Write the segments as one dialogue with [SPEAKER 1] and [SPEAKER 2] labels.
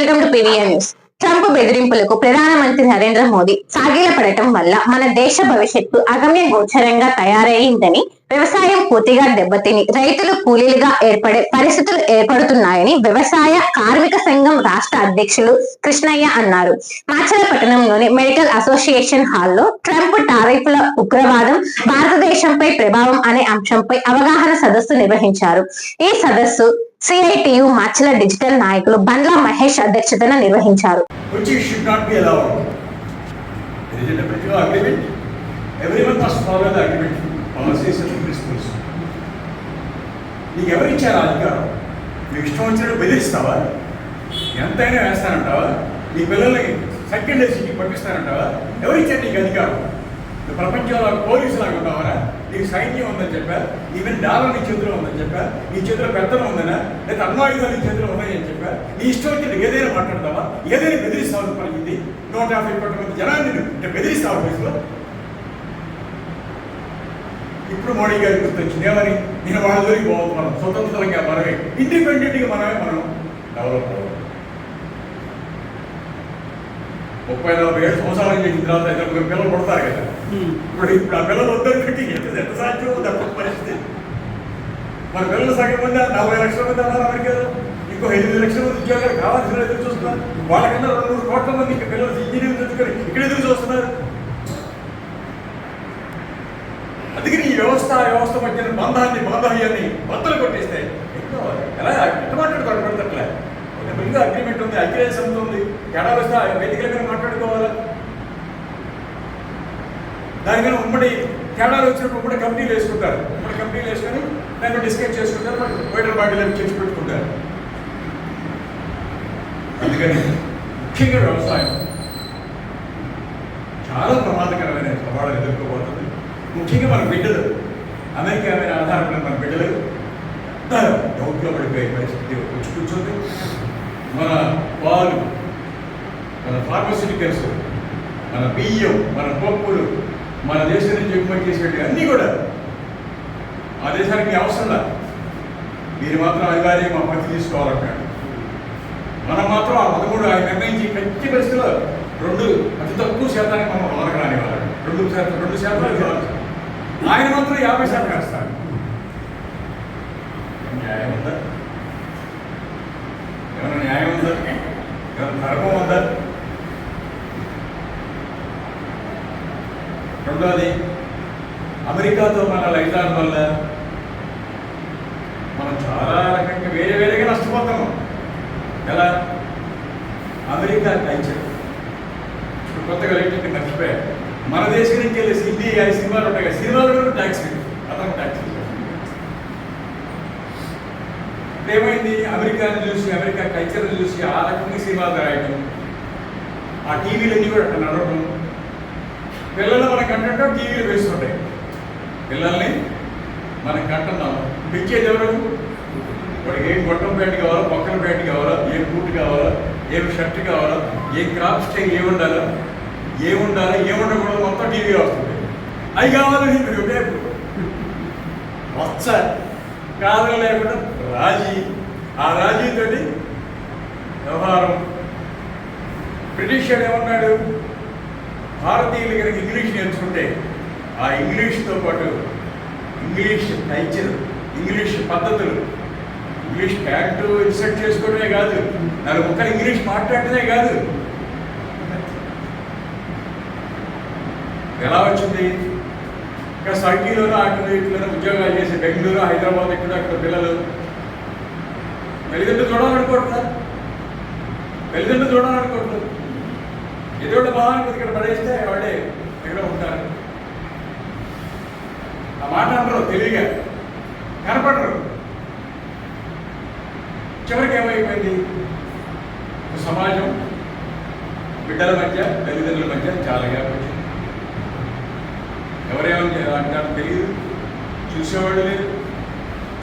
[SPEAKER 1] Welcome to PVR news. Trump బెదిరింపులకు ప్రధానమంత్రి నరేంద్ర మోదీ సాగిలపడటం వల్ల మన దేశ భవిష్యత్తు అగమ్య గోచరంగా తయారయ్యిందని వ్యవసాయం పూర్తిగా దెబ్బతిని రైతులు కూలీలుగా ఏర్పడే పరిస్థితులు ఏర్పడుతున్నాయని వ్యవసాయ కార్మిక సంఘం రాష్ట్ర అధ్యక్షులు కృష్ణయ్య అన్నారు. మాచలపట్నంలోని మెడికల్ అసోసియేషన్ హాల్లో ట్రంప్ టారిఫ్ల ఉగ్రవాదం భారతదేశంపై ప్రభావం అనే అంశంపై అవగాహన సదస్సు నిర్వహించారు. ఈ సదస్సు సిఐటియు మాచల డిజిటల్ నాయకులు బండ్ల మహేష్ అధ్యక్షతన నిర్వహించారు.
[SPEAKER 2] Everyone must follow the agreement. Policies and. నీకు ఎవరు ఇచ్చారు అధికారం? నీకు ఇష్టం వచ్చినట్టు బెదిరిస్తావా? ఎంతైనా వేస్తానంటావా? నీ పిల్లల్ని సెకండ్ ఏసీకి పంపిస్తానంటావా? ఎవరు ఇచ్చారు నీకు అధికారం? నువ్వు ప్రపంచంలో పోలీసు లాగా ఉన్నావరా? నీకు సైన్యం ఉందని చెప్పా? ఈవెన్ డాలర్ నీ చేతిలో ఉందని చెప్పా? నీ చేతిలో పెద్దలు ఉందనా? లేదా అణ్వాయుధాలు నీ చేతిలో ఉన్నాయని చెప్పా? నీ ఇష్టం వచ్చినట్టు ఏదైనా మాట్లాడతావా? ఏదైనా బెదిరిస్తావు? పరిగింది నూట యాభై కోట్ల మంది జనాన్ని బెదిరిస్తావు వయసులో ఇప్పుడు మోడీ గారి గుర్తొచ్చింది. ఏమని? నేను వాళ్ళ దొరికి పోవద్దు మనం స్వతంత్రంగా మనమే. ఇండిపెండెంట్గా మనమే మనం డెవలప్ అవ్వాలి ముప్పై నలభై ఏడు సంవత్సరాలు చేసిన తర్వాత ఇద్దరు పిల్లలు పడతారు కదా. ఇప్పుడు ఇప్పుడు ఆ పిల్లలు వద్దరు పెట్టి ఎంత ఎంత సాధ్యం తప్పని పరిస్థితి. మన పిల్లలు సగం మంది నలభై లక్షల మంది అన్నారు అమెరికాలో. ఇంకో ఎనిమిది లక్షల మంది ఉద్యోగాలు కావాల్సిన ఎదురు చూస్తున్నారు. వాళ్ళకన్నా రెండు మూడు కోట్ల మంది ఇంకా పిల్లలు ఇంజనీరింగ్ చదువుకొని ఇక్కడ ఎదురు చూస్తున్నారు. అందుకని ఈ వ్యవస్థ వ్యవస్థ మధ్యన బంధాన్ని బాంధవ్యాన్ని బద్దలు కొట్టేస్తే ఎలా ఎట్లా మాట్లాడుకోవడం పెడతట్లే ముందు అగ్రిమెంట్ ఉంది ఐక్యరాజ్య సమితి ఉంది. ఎడా వస్తే వేదికల మీద మాట్లాడుకోవాలా? దానికన్నా ఉమ్మడి తేడాలు వచ్చినప్పుడు ఉమ్మడి కంపెనీలు వేసుకుంటారు. ఉమ్మడి కంపెనీలు వేసుకొని దాన్ని డిస్కస్ చేసుకుంటారు మరి వైడర్ బాడీలను చేసి పెట్టుకుంటారు. అందుకని ముఖ్యంగా వ్యవసాయం. చాలా ప్రమాదకరమైన సవాళ్ళు ఎదుర్కోబోతుంది ముఖ్యంగా మన బిడ్డలు. అమెరికా మీద ఆధారపడిన మన బిడ్డలు. డౌట్లో పడిపోయే పరిస్థితి వచ్చి కూర్చోండి మన పాలు మన ఫార్మస్యూటికల్స్ మన బియ్యం మన పప్పులు మన దేశం నుంచి ఎగుమతి చేసేవి అన్నీ కూడా ఆ దేశానికి అవసరం లేదు మీరు మాత్రం అధికారి మా పత్తి తీసుకోవాలంటాడు మనం మాత్రం ఆ పదమూడు ఆయన నిర్ణయించి మంచి పరిస్థితిలో రెండు అతి తక్కువ శాతానికి మనం వదలకు రానివ్వాలి రెండు శాతం రెండు శాతం ఇవ్వాలి. ఆయన మాత్రం యాభై శాతం వేస్తాడు. న్యాయం ఉందా? ఏమైనా న్యాయం ఉందా? ఏమైనా ధర్మం ఉందా? రెండోది అమెరికాతో మన లైజాన్ వల్ల మనం చాలా రకంగా వేరే వేరేగా నష్టపోతాము. ఎలా? America culture. ఇప్పుడు కొత్తగా ఏంటంటే మర్చిపోయారు మన దేశం నుంచి వెళ్ళి హిందీ ఆ సినిమాలు ఉంటాయి కదా సినిమాలు కూడా ట్యాక్స్ అతను ట్యాక్స్ ఏమైంది? అమెరికాని చూసి అమెరికా కల్చర్ చూసి ఆ రకంగా సినిమాలు రాయడం ఆ టీవీలన్నీ కూడా అట్లా నడవడం పిల్లలు మన కంటే టీవీలు వేస్తుంటాయి. పిల్లల్ని మనం కంటున్నాం పిచ్చేది ఎవరు? వాడికి ఏం గొట్టం ప్యాంట్ కావాలో పక్కన ప్యాంట్ కావాలో ఏం బూట్ కావాలా ఏం షర్ట్ కావాలా ఏం క్రాప్ స్టైల్ ఏ ఏముండాలి ఏముండకూడదు మొత్తం టీవీ వస్తుంది. అవి కావాలని మీరు రేపు వచ్చ కాదు లేకుండా రాజీ. ఆ రాజీతో వ్యవహారం. బ్రిటిష్ ఏమన్నాడు? భారతీయులు కనుక ఇంగ్లీష్ నేర్చుకుంటే ఆ ఇంగ్లీష్తో పాటు ఇంగ్లీష్ కల్చర్ ఇంగ్లీష్ పద్ధతులు ఇంగ్లీష్ ప్యాంటు ఇన్సర్ట్ చేసుకోవడమే కాదు నాలుగు ఒక్కరు ఇంగ్లీష్ మాట్లాడటమే కాదు ఎలా వచ్చింది? ఇంకా సర్కీలోనూ అటు ఇట్లోనూ ఉద్యోగాలు చేసి బెంగళూరు హైదరాబాద్ ఇక్కడ అక్కడ పిల్లలు? తల్లిదండ్రులు చూడాలనుకోవట్లా తల్లిదండ్రులు చూడాలనుకోవట్లేదు ఎదురు బాగా ఇక్కడ పడేస్తే వాళ్ళే ఎక్కడ ఉంటారు. ఆ మాట అంటారు తెలియగా కనపడరు. చివరికి ఏమైపోయింది? సమాజం బిడ్డల మధ్య తల్లిదండ్రుల మధ్య చాలా గ్యాప్ వచ్చింది ఎవరేమని నాకు తెలియదు చూసేవాడు లేదు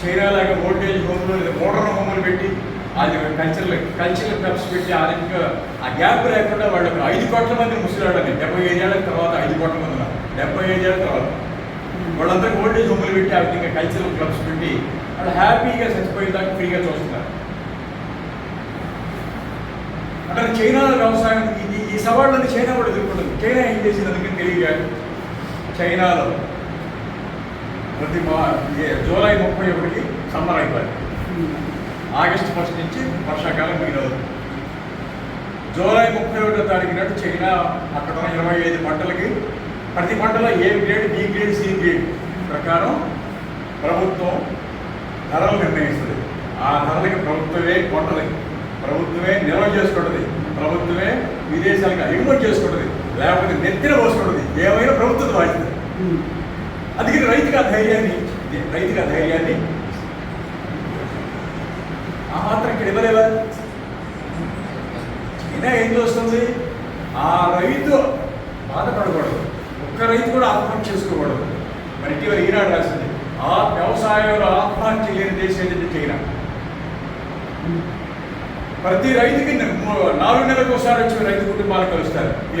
[SPEAKER 2] చైనా లాగా ఓల్టేజ్ హోమ్లు లేదా మోడర్న్ హోమ్లు పెట్టి అది కల్చరల్ కల్చరల్ క్లబ్స్ పెట్టి ఆ ఇంకా ఆ గ్యాప్ లేకుండా వాళ్ళకి ఐదు కోట్ల మంది ముసలాడాలి డెబ్బై ఐదేళ్ళ తర్వాత ఐదు కోట్ల మంది ఉన్నారు. డెబ్బై ఐదేళ్ళ తర్వాత. వాళ్ళందరికీ ఓల్టేజ్ హోమ్లు పెట్టి ఆ విధంగా కల్చరల్ క్లబ్స్ పెట్టి వాళ్ళు హ్యాపీగా చచ్చిపోయేదాకా ఫ్రీగా చూస్తున్నారు. అంటే చైనాలో వ్యవసాయం ఈ ఈ సవాళ్ళని చైనా కూడా ఎదుర్కొంటుంది. చైనా ఏం చేసింది అందుకని తెలియగా చైనాలో ప్రతి మా జూలై ముప్పై ఒకటికి సమ్మర్ అయిపోయింది. ఆగస్టు ఫస్ట్ నుంచి వర్షాకాలం మిగిలదు. జూలై ముప్పై ఒకటో తారీఖు నాడు చైనా అక్కడ ఉన్న ఇరవై ఐదు పంటలకి ప్రతి పంటలో A grade B grade C grade ప్రకారం ప్రభుత్వం ధరలు నిర్ణయిస్తుంది. ఆ ధరలకి ప్రభుత్వమే కొంటది. ప్రభుత్వమే నిల్వ చేసుకుంటుంది. ప్రభుత్వమే విదేశాలకు ఎగుమతి చేసుకుంటుంది. లేకపోతే నెత్తిన పోసుకుంటుంది. ఏమైనా ప్రభుత్వం బాధ్యత అందుకని రైతుగా ధైర్యాన్ని రైతుగా ధైర్యాన్ని ఆ మాత్రం ఇక్కడ ఇవ్వలేవా? అయినా ఏం చేస్తుంది? ఆ రైతు బాధపడకూడదు. ఒక్క రైతు కూడా ఆత్మహత్య చేసుకోకూడదు. మరి ఇటీవల ఈనాడు రాసింది ఆ వ్యవసాయంలో ఆత్మహత్య లేని దేశం ఏంటంటే చైనా? ప్రతి రైతుకి నాలుగు నెలలకు ఒకసారి వచ్చి రైతు కుటుంబాలు కలుస్తారు. ఈ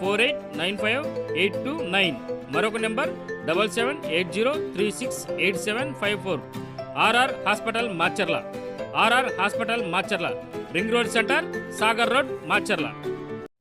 [SPEAKER 3] four eight nine five eight two nine. మరొక number double seven eight zero three six eight seven five four. RR hospital Macherla. RR hospital Macherla. Ring road centre Sagar road Macherla.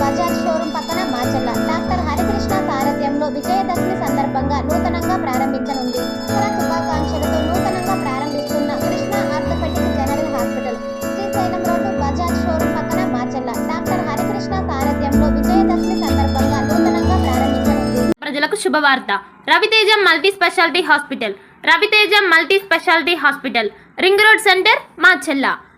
[SPEAKER 4] Bajaj showroom పక్కన Macherla doctor Harikrishna సారథ్యంలో విజయదశమి సందర్భంగా నూతనంగా ప్రారంభించనుంది. శుభాకాంక్షలతో నూతనంగా ప్రారంభిస్తున్న Krishna orthopaedic general hospital. Srisailam road Bajaj showroom పక్కన Macherla doctor Harikrishna సారథ్యంలో విజయదశమి సందర్భంగా నూతనంగా ప్రారంభించనుంది.
[SPEAKER 5] ప్రజలకు శుభవార్త. Raviteja multi speciality hospital. Raviteja multi speciality hospital. Ring road centre మా చెల్ల